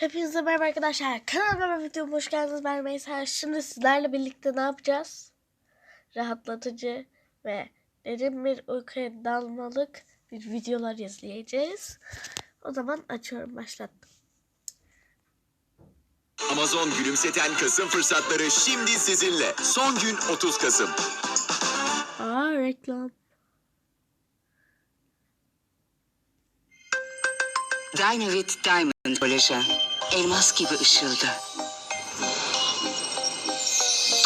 Hepinize merhaba arkadaşlar. Kanalıma ve videoma hoş geldiniz. Ben Meysa. Şimdi sizlerle birlikte ne yapacağız? Rahatlatıcı ve derin bir uykuya dalmalık bir videolar izleyeceğiz. O zaman açıyorum başlattım. Amazon gülümseten Kasım fırsatları şimdi sizinle. Son gün 30 Kasım. Aa reklam. Dynavit Diamond Kolajen. Elmas gibi ışıldı.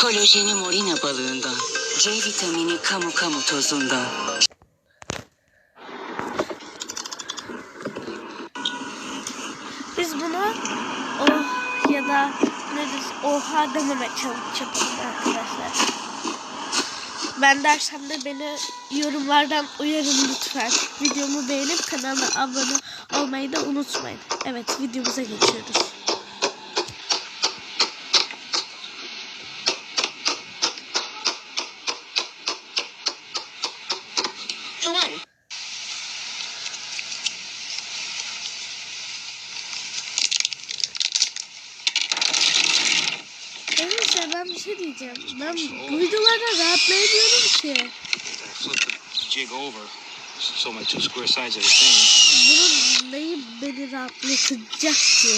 Kolajeni morina balığından. C vitamini kamu kamu tozundan. Biz bunu oh ya da nedir oha dememe yapalım arkadaşlar. Ben dersem de beni yorumlardan uyarın lütfen. Videomu beğenip kanalıma abone olmayı da unutmayın. Evet videomuza geçiyoruz. Arkadaşlar ben bir şey diyeceğim. Ben bu videolarda rahatlayamıyorum ki. flip the jig over so my two square sides are the same. Neyi beni rahatlatacak ki?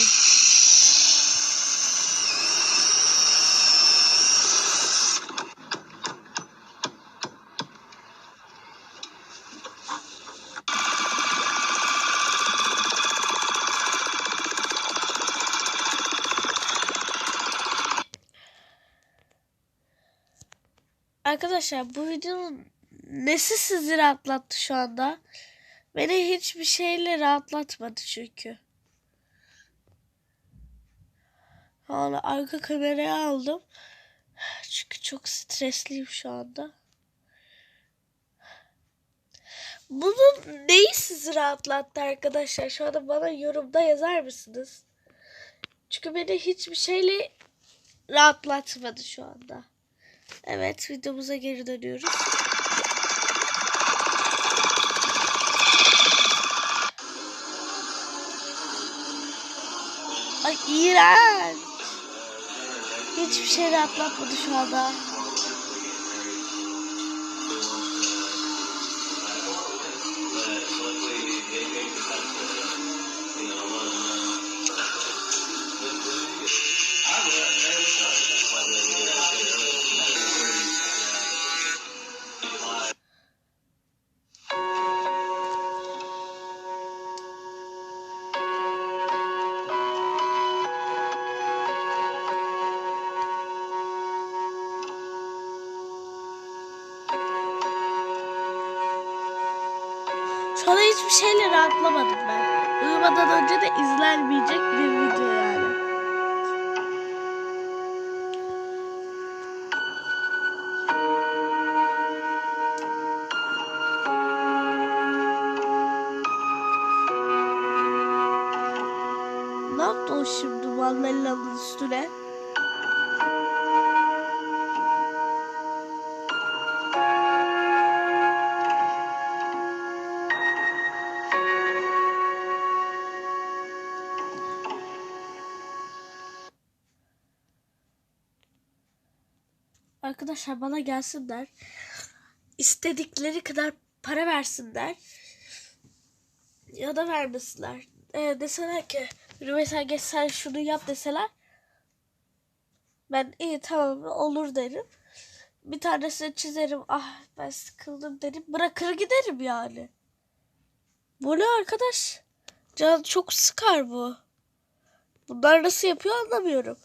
Arkadaşlar bu videonun nesi sizi rahatlattı şu anda? Beni hiçbir şeyle rahatlatmadı çünkü. Hala arka kameraya aldım. Çünkü çok stresliyim şu anda. Bunun neyi sizi rahatlattı arkadaşlar? Şu anda bana yorumda yazar mısınız? Çünkü beni hiçbir şeyle rahatlatmadı şu anda. Evet videomuza geri dönüyoruz. Ay iğrenç. Hiçbir şey rahatlatmadı şu anda. Anda hiçbir şeyle rahatlamadım ben. Uyumadan önce de izlenmeyecek bir video Arkadaşlar bana gelsinler. İstedikleri kadar para versinler. Ya da vermesinler. Ee, deseler ki mesela geç sen şunu yap deseler. Ben iyi tamam olur derim. Bir tanesini çizerim. Ah ben sıkıldım derim. Bırakır giderim yani. Bu ne arkadaş? Can çok sıkar bu. Bunlar nasıl yapıyor anlamıyorum.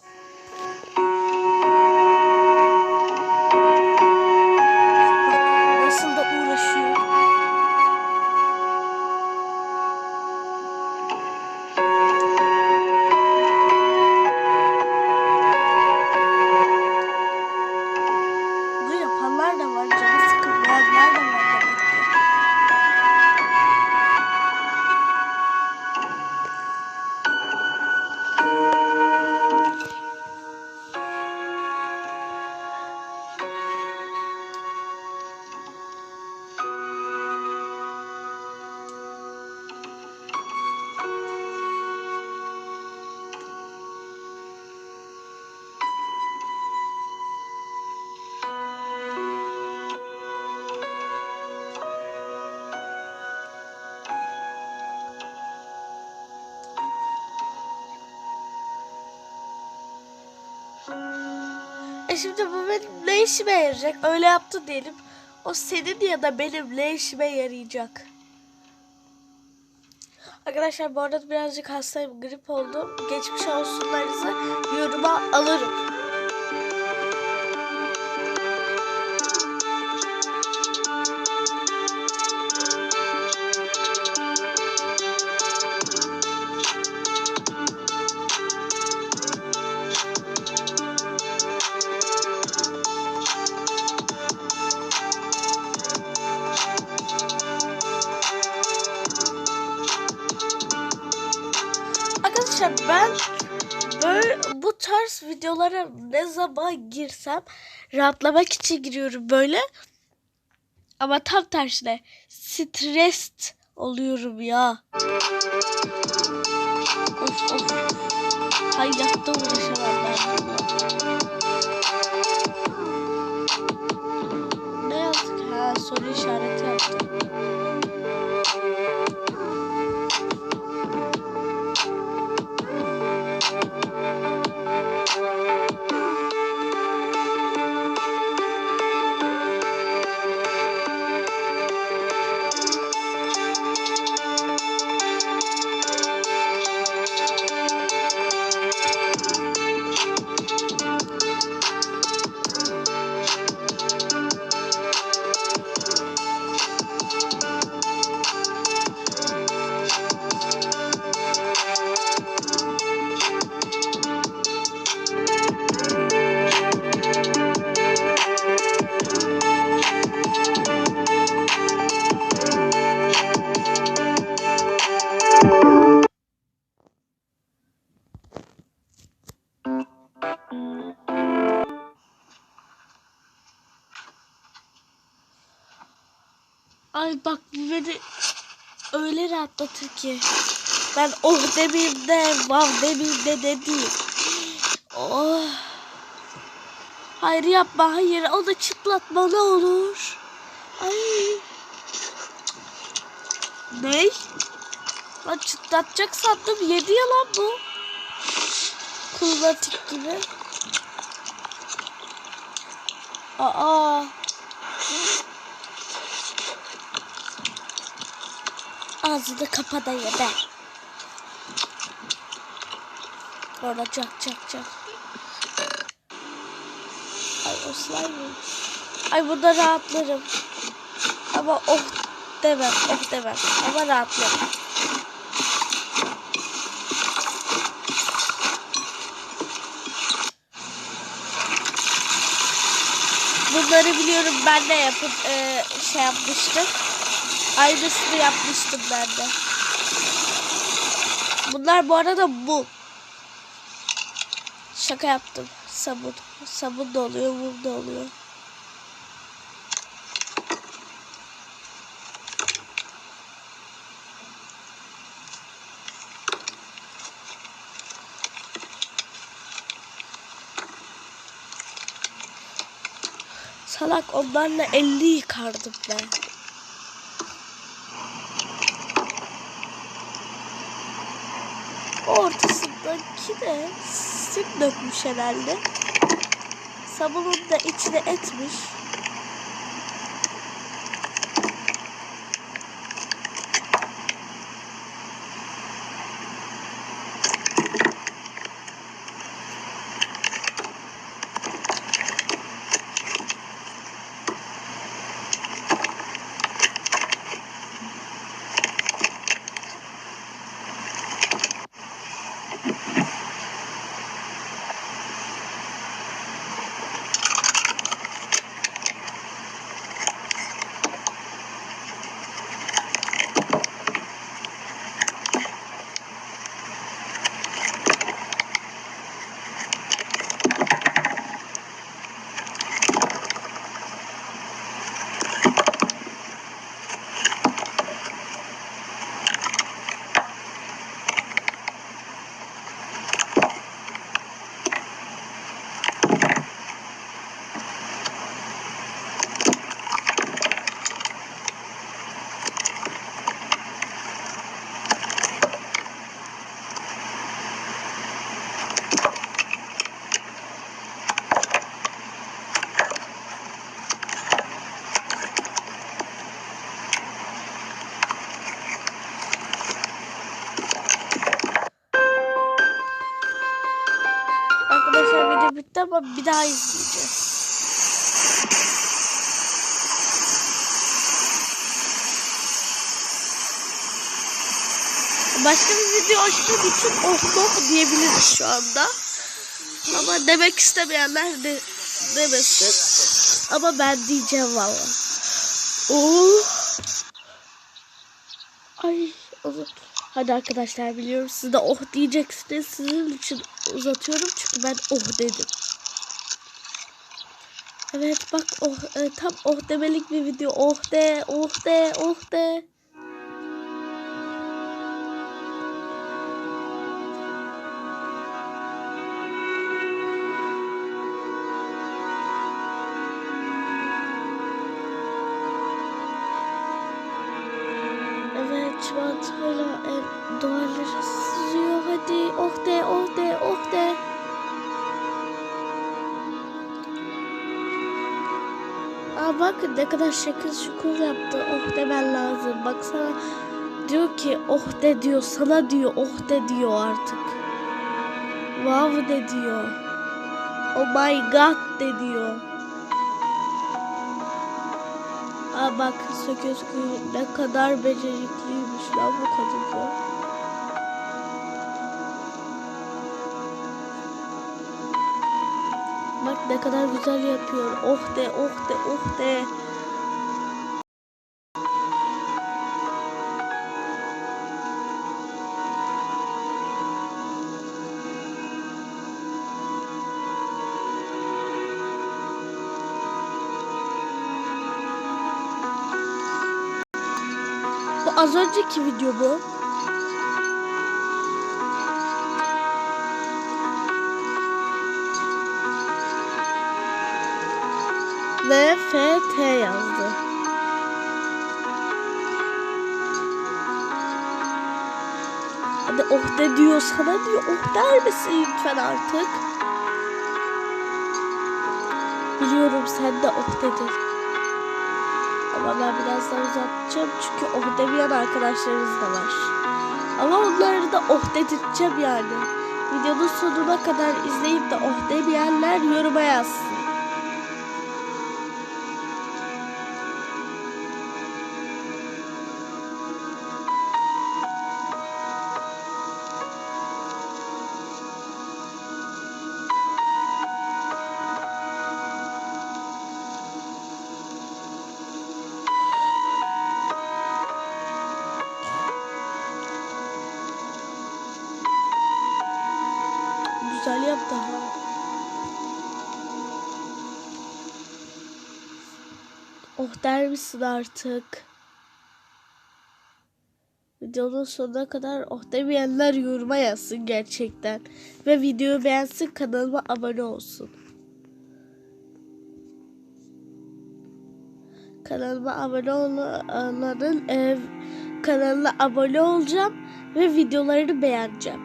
Şimdi bu ne işime yarayacak? Öyle yaptı diyelim. O senin ya da benim ne işime yarayacak? Arkadaşlar bu arada birazcık hastayım, grip oldum. Geçmiş olsunlarınızı yoruma alırım. Zaman girsem rahatlamak için giriyorum böyle. Ama tam tersine stres oluyorum ya. Of of. Hayatta uğraşamam ben. Ne yazdık? Ha soru işareti ki. Ben oh demeyeyim de vav demeyeyim de ne. Oh. Hayır yapma hayır onu çıtlatma ne olur. Ay. Ne? Lan çıtlatacak sandım yedi ya lan bu. Kulmatik gibi. Aa. Ağzını kapa da ye be. Orada çak çak çak. Ay o slime. Ay burada rahatlarım. Ama oh demem, oh demem. Ama rahatlarım. Bunları biliyorum ben de yapıp e, şey yapmıştım. Aynısını yapmıştım ben de. Bunlar bu arada bu. Şaka yaptım. Sabun. Sabun da oluyor, mum da oluyor. Salak onlarla 50 yıkardım ben. Ortasındaki de süt dökmüş herhalde. Sabunun da içine etmiş. Ama bir daha izleyeceğiz. Başka bir video açtığım için oh no diyebiliriz şu anda. Ama demek istemeyenler de demesin. Ama ben diyeceğim valla. Oh. Ay uzat. Hadi arkadaşlar biliyorum siz de oh diyeceksiniz. Sizin için uzatıyorum çünkü ben oh dedim. Evet bak oh e, tam oh demelik bir video. Oh de oh de oh de. Aa bak ne kadar şekil şukur yaptı. Oh demen lazım. Baksana diyor ki oh de diyor. Sana diyor oh de diyor artık. Wow de diyor. Oh my god de diyor. Aa bak söküyor. Ne kadar becerikliymiş lan bu kadın ne kadar güzel yapıyor. Oh de oh de oh de. Bu az önceki video bu. Ve FT yazdı. Hadi oh de diyor sana diyor. Oh der misin lütfen artık? Biliyorum sen de oh dedin. Ama ben biraz daha uzatacağım çünkü oh demeyen arkadaşlarımız da var. Ama onları da oh dedirteceğim yani. Videonun sonuna kadar izleyip de oh demeyenler yoruma yazsın. Oh der misin artık? Videonun sonuna kadar oh demeyenler yoruma yazsın gerçekten. Ve videoyu beğensin kanalıma abone olsun. Kanalıma abone olanların e, kanalına abone olacağım ve videolarını beğeneceğim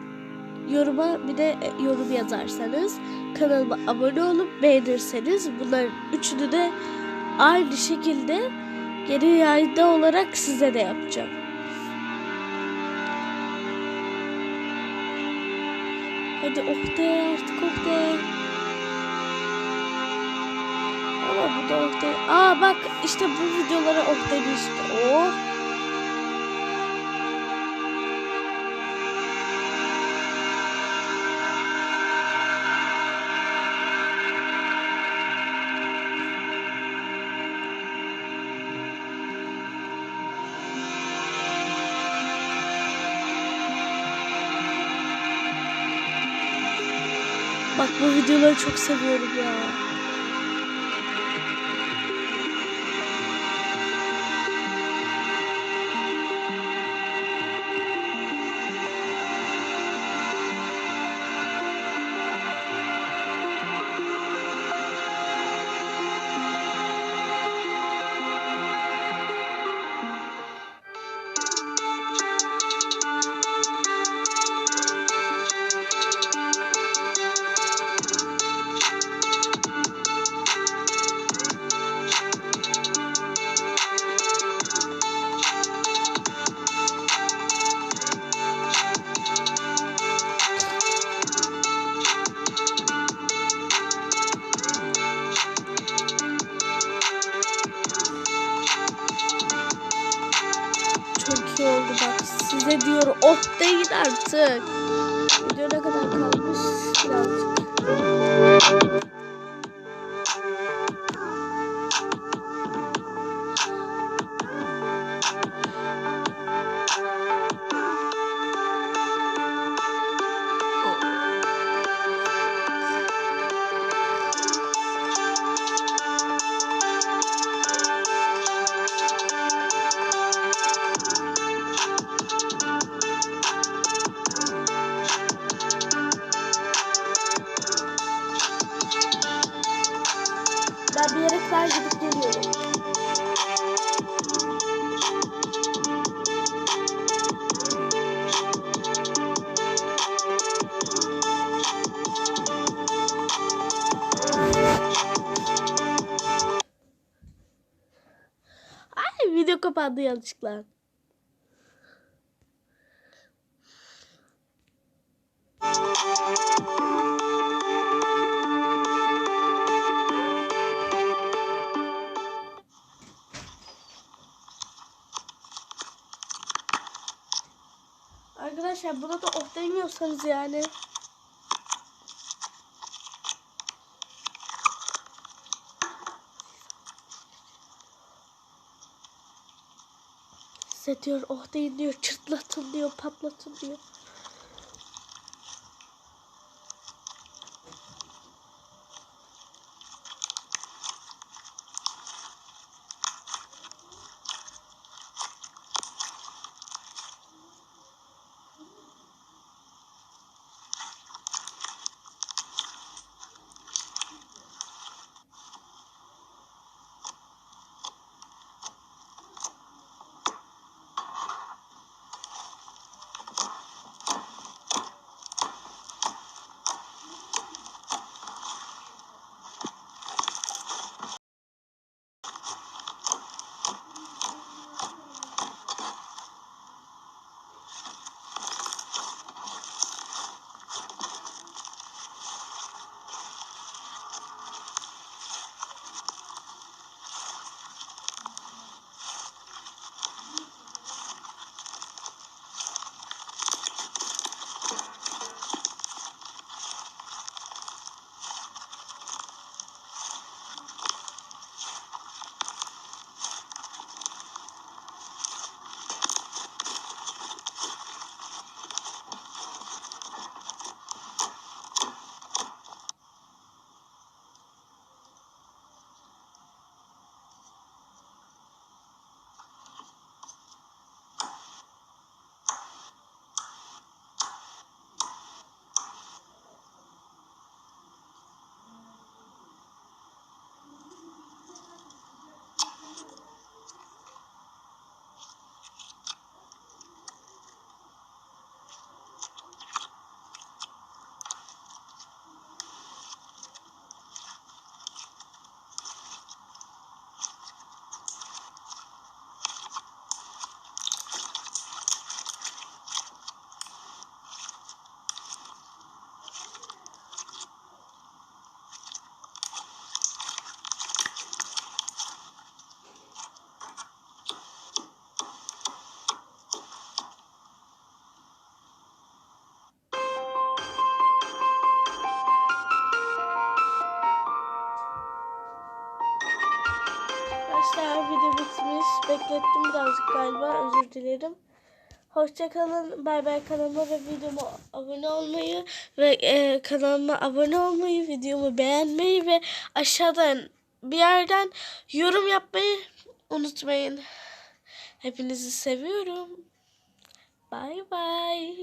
yoruma bir de e, yorum yazarsanız kanalıma abone olup beğenirseniz bunların üçünü de aynı şekilde geri yayında olarak size de yapacağım. Hadi oh de artık oh de. Ama bu da oh de. Aa bak işte bu videolara oh demişti. Oh. Videoları çok seviyorum ya. Bak size diyor oh deyin artık. Video ne kadar kalmış birazcık. Kapandı yanlışlıkla. Arkadaşlar buna da oh demiyorsanız yani. Size diyor oh deyin diyor çırtlatın diyor patlatın diyor. Beklettim birazcık galiba. Özür dilerim. Hoşçakalın. Bay bay kanalıma ve videoma abone olmayı ve e, kanalıma abone olmayı, videomu beğenmeyi ve aşağıdan bir yerden yorum yapmayı unutmayın. Hepinizi seviyorum. Bay bay.